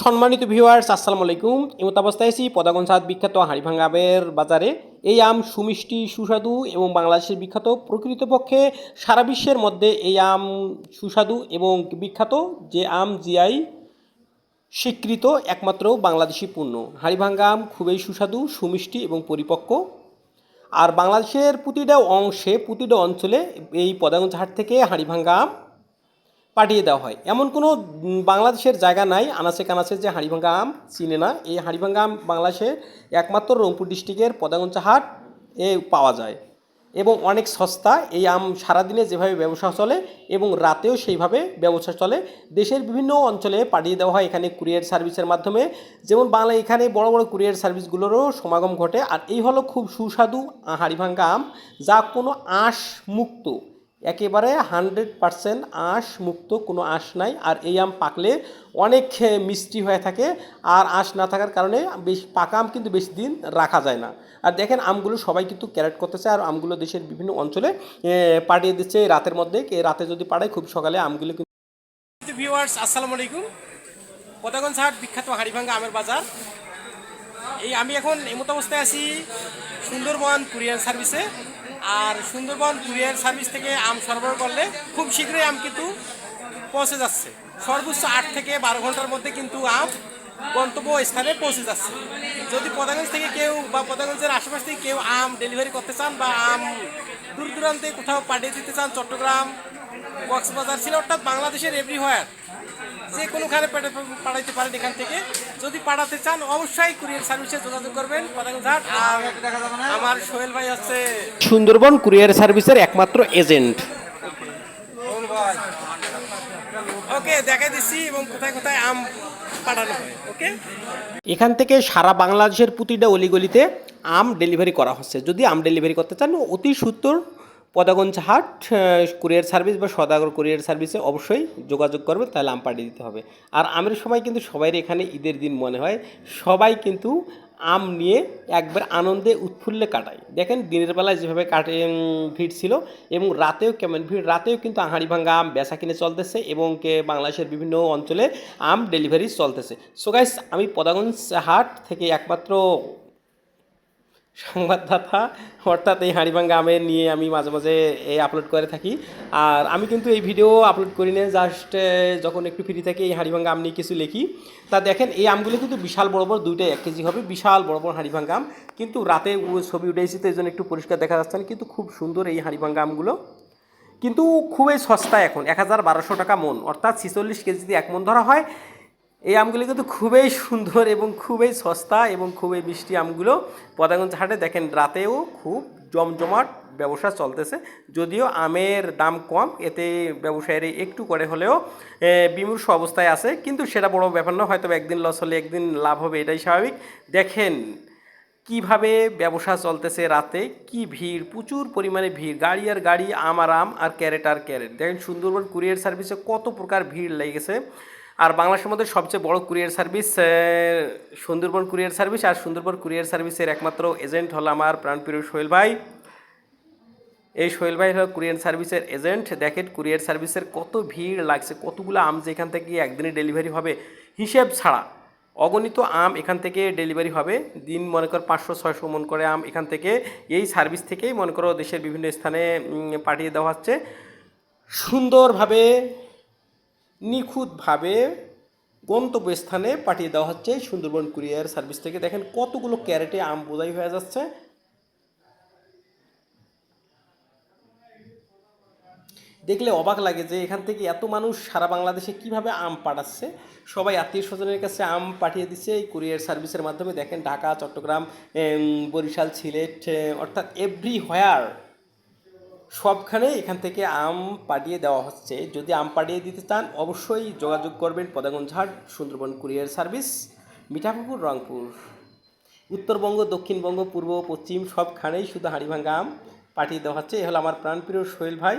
সম্মানিত ভিউয়ার্স আসসালামু আলাইকুম। এমত অবস্থায় আছি পদাগঞ্জ সাদ বিখ্যাত হাড়িভাঙ্গা আমের বাজারে। এই আম সুমিষ্টি, সুস্বাদু এবং বাংলাদেশের বিখ্যাত প্রকৃতপক্ষে সারা বিশ্বের মধ্যে এই আম সুস্বাদু এবং বিখ্যাত যে আম জিআই স্বীকৃত একমাত্র বাংলাদেশি পণ্য। হাড়িভাঙ্গা আম খুবই সুস্বাদু, সুমিষ্টি এবং পরিপক্ক। আর বাংলাদেশের প্রতিটা অংশে, প্রতিটা অঞ্চলে এই পদাগঞ্জ হাট থেকে হাড়িভাঙ্গা আম পাঠিয়ে দেওয়া হয়। এমন কোনো বাংলাদেশের জায়গা নাই, আনাচে কানাচে যে হাঁড়িভাঙ্গা আম চিনে না। এই হাঁড়িভাঙ্গা আম বাংলাদেশের একমাত্র রংপুর ডিস্ট্রিক্টের পদাগঞ্চা হাট এ পাওয়া যায়। এবং অনেক সস্তা, এই আম সারাদিনে যেভাবে ব্যবসা চলে এবং রাতেও সেইভাবে ব্যবসা চলে। দেশের বিভিন্ন অঞ্চলে পাঠিয়ে দেওয়া হয় এখানে কুরিয়ার সার্ভিসের মাধ্যমে। যেমন বাংলা এখানে বড় বড় কুরিয়ার সার্ভিসগুলোরও সমাগম ঘটে। আর এই হলো খুব সুস্বাদু হাঁড়িভাঙ্গা আম, যা কোনো আঁশ মুক্ত একেবারে হান্ড্রেড পারসেন্ট আঁশ মুক্ত, কোনো আঁশ নাই। আর এই আম পাকলে অনেক মিষ্টি হয়ে থাকে। আর আঁশ না থাকার কারণে বেশ পাকা আম কিন্তু বেশি দিন রাখা যায় না। আর দেখেন, আমগুলো সবাই কিন্তু ক্যারেট করতেছে। আর আমগুলো দেশের বিভিন্ন অঞ্চলে পাঠিয়ে দিচ্ছে রাতের মধ্যে। রাতে যদি পাঠায় খুব সকালে আমগুলো কিন্তু ভিউয়ার্স আসসালামু আলাইকুম। পদাগঞ্জ হাট, বিখ্যাত হাড়িভাঙ্গা আমের বাজার। এই আমি এখন এমত অবস্থায় আছি সুন্দরবন কুরিয়ার সার্ভিসে। আর সুন্দরবন কুরিয়ার সার্ভিস থেকে আম সরবরাহ করলে খুব শীঘ্রই আম কিন্তু পৌঁছে যাচ্ছে। সর্বোচ্চ আট থেকে বারো ঘণ্টার মধ্যে কিন্তু আম গন্তব্য স্থানে পৌঁছে যাচ্ছে। যদি পদাগঞ্জ থেকে কেউ বা পদাগঞ্জের আশেপাশ থেকে কেউ আম ডেলিভারি করতে চান বা আম দূর দূরান্তে কোথাও পাঠিয়ে দিতে চান চট্টগ্রাম, কক্সবাজার ছিল অর্থাৎ বাংলাদেশের এভরিহোয়ার যে কোনোখানে পাঠা- পাঠাইতে পারেন এখান থেকে। যদি পাঠাতে চান অবশ্যই কুরিয়ার সার্ভিসে যোগাযোগ করবেন আর আমার সোহেল ভাই হচ্ছে সুন্দরবন কুরিয়ার সার্ভিসের একমাত্র এজেন্ট। ওকে দেখা দিচ্ছি এবং কোথায় কোথায় আম পাঠানো হয় ওকে? এখান থেকে সারা বাংলাদেশের প্রতিটা অলিগলিতে আম ডেলিভারি করা হচ্ছে। যদি আম ডেলিভারি করতে চান অতি সত্তর পদাগঞ্জ হাট কুরিয়ার সার্ভিস বা সদাগর কুরিয়ার সার্ভিসে অবশ্যই যোগাযোগ করবে, তাহলে আম পাঠিয়ে দিতে হবে। আর আমের সময় কিন্তু সবাই এখানে ঈদের দিন মনে হয়, সবাই কিন্তু আম নিয়ে একবার আনন্দে উৎফুল্লে কাটায়। দেখেন দিনের বেলায় যেভাবে কাটে ভিড় ছিল, এবং রাতেও কেমন ভিড়, রাতেও কিন্তু আহাড়ি ভাঙ্গা আম বেচা কিনে চলতেছে, এবং কে বাংলাদেশের বিভিন্ন অঞ্চলে আম ডেলিভারি চলতেছে। সো গাইস আমি পদাগঞ্জ হাট থেকে একমাত্র সংবাদদাতা, অর্থাৎ এই হাঁড়িভাঙ্গা আমের নিয়ে আমি মাঝে মাঝে এই আপলোড করে থাকি। আর আমি কিন্তু এই ভিডিও আপলোড করি না জাস্ট যখন একটু ফ্রি থাকি, এই হাঁড়িভাঙ্গা আম নিয়ে কিছু লিখি। তা দেখেন, এই আমগুলো কিন্তু বিশাল বড় বড় দুইটাই এক কেজি হবে, বিশাল বড় বড় হাঁড়িভাঙ্গা আম। কিন্তু রাতে ছবি উঠেছি, তো এই জন্য একটু পরিষ্কার দেখা যাচ্ছে না, কিন্তু খুব সুন্দর এই হাঁড়িভাঙ্গা আমগুলো। কিন্তু খুবই সস্তা এখন, এক হাজার বারোশো টাকা মন, অর্থাৎ ছিচল্লিশ কেজিতে এক মন ধরা হয়। এই আমগুলি কিন্তু খুবই সুন্দর এবং খুবই সস্তা এবং খুবই মিষ্টি আমগুলো পদাগঞ্জ হাটে দেখেন রাতেও খুব জমজমাট ব্যবসা চলতেছে। যদিও আমের দাম কম, এতে ব্যবসায়ীরা একটু করে হলেও বিমূর্ষ অবস্থায় আছে। কিন্তু সেটা বড় ব্যাপার না হয়তো একদিন লস হলে একদিন লাভ হবে, এটাই স্বাভাবিক। দেখেন কীভাবে ব্যবসা চলতেছে রাতে, কি ভিড়, প্রচুর পরিমাণে ভিড়, গাড়ি আর গাড়ি, আম আর আম আর ক্যারেট আর ক্যারেট। দেখেন সুন্দরবন কুরিয়ার সার্ভিসে কত প্রকার ভিড় লেগেছে। আর বাংলাদেশের মধ্যে সবচেয়ে বড় courier service Sundarban courier service, আর সুন্দরবন কুরিয়ার সার্ভিসের একমাত্র এজেন্ট হলো আমার প্রাণপ্রিয় সোহেল ভাই। এই সোহেল ভাই হলো কুরিয়ার সার্ভিসের এজেন্ট। দেখেন, কুরিয়ার সার্ভিসের কত ভিড় লাগছে, কতগুলো আম যে এখান থেকে একদিনে ডেলিভারি হবে, হিসেব ছাড়া। অগণিত আম এখান থেকে ডেলিভারি হবে। দিন মনে কর পাঁচশো, ছয়শো মন করে আম এখান থেকে এই সার্ভিস থেকেই মনে করো দেশের বিভিন্ন স্থানে পাঠিয়ে দেওয়া হচ্ছে। সুন্দরভাবে নিখুঁতভাবে গন্তব্যস্থানে পাঠিয়ে দেওয়া হচ্ছে সুন্দরবন কুরিয়ার সার্ভিস থেকে। দেখেন কতগুলো ক্যারেটে আম বোঝাই হয়ে যাচ্ছে। দেখলে অবাক লাগে যে এখান থেকে এত মানুষ সারা বাংলাদেশে কীভাবে আম পাঠাচ্ছে। সবাই আত্মীয় স্বজনের কাছে আম পাঠিয়ে দিচ্ছে এই কুরিয়ার সার্ভিসের মাধ্যমে। দেখেন ঢাকা, চট্টগ্রাম বরিশাল, সিলেট, অর্থাৎ এভরি হোয়ার সবখানে এখান থেকে আম পাঠিয়ে দেওয়া হচ্ছে। যদি আম পাঠিয়ে দিতে চান, অবশ্যই যোগাযোগ করবেন পদাগঞ্জ হাট সুন্দরবন কুরিয়ার সার্ভিস, মিঠাপুকুর, রংপুর। উত্তরবঙ্গ, দক্ষিণবঙ্গ, পূর্ব, পশ্চিম, সবখানেই শুধু হাঁড়িভাঙ্গা আম পাঠিয়ে দেওয়া হচ্ছে। এ হলো আমার প্রাণপ্রিয় সোহেল ভাই।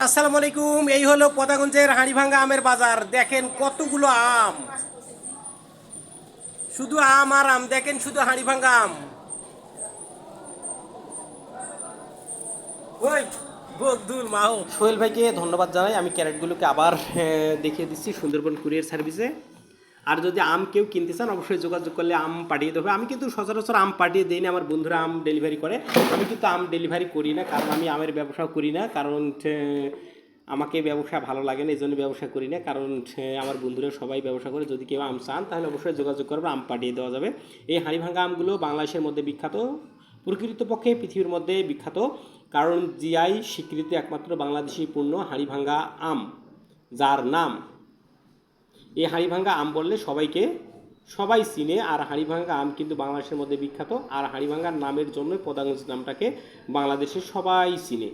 আসসালামু আলাইকুম, এই হলো পদাগঞ্জের হাঁড়িভাঙ্গা আমের বাজার। দেখেন কতগুলো আম। শুধু আম আর আম, দেখেন শুধু হাঁড়িভাঙ্গা আম। ওই সোহেল ভাইকে ধন্যবাদ জানাই। আমি ক্যারেটগুলোকে আবার দেখিয়ে দিচ্ছি সুন্দরবন কুরিয়ার সার্ভিসে। আর যদি আম কেউ কিনতে চান, অবশ্যই যোগাযোগ করলে আম পাঠিয়ে দেবে। আমি কিন্তু সচরাচর আম পাঠিয়ে দিই না, আমার বন্ধুরা আম ডেলিভারি করে। আমি কিন্তু আম ডেলিভারি করি না, কারণ আমি আমের ব্যবসাও করি না। কারণ আমাকে ব্যবসা ভালো লাগে না এই জন্য ব্যবসা করি না। কারণ আমার বন্ধুরা সবাই ব্যবসা করে। যদি কেউ আম চান, তাহলে অবশ্যই যোগাযোগ করবে, আম পাঠিয়ে দেওয়া যাবে। এই হাঁড়িভাঙ্গা আমগুলো বাংলাদেশের মধ্যে বিখ্যাত। প্রকৃতপক্ষে পৃথিবীর মধ্যে বিখ্যাত। কারণ জিআই স্বীকৃত একমাত্র বাংলাদেশি পণ্য হাঁড়িভাঙ্গা আম, যার নাম। এই হাঁড়িভাঙ্গা আম বললে সবাইকে সবাই চিনে, আর হাঁড়িভাঙ্গা আম কিন্তু বাংলাদেশের মধ্যে বিখ্যাত, আর হাঁড়িভাঙ্গার নামের জন্যই পদাগঞ্জ নামটাকে বাংলাদেশে সবাই চিনে।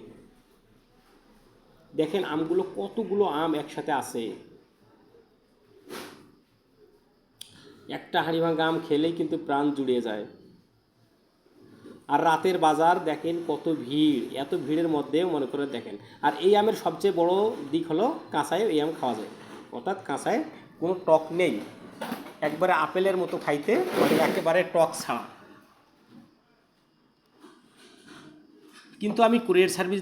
দেখেন আমগুলো কতগুলো আম একসাথে আছে। একটা হাঁড়িভাঙ্গা আম খেলেই কিন্তু প্রাণ জুড়িয়ে যায়। আর রাতের বাজার দেখেন কত ভিড়, এত ভিড়ের মধ্যে মনে করে দেখেন। আর এই আমের সবচেয়ে বড় দিক হলো কাঁচায় এই আম খাওয়া যায়। অর্থাৎ কাঁচায় কোনো টক নেই। একবারে আপেলের মতো খাইতে মানে একেবারে টক ছাড়া। কিন্তু আমি কুরিয়ার সার্ভিস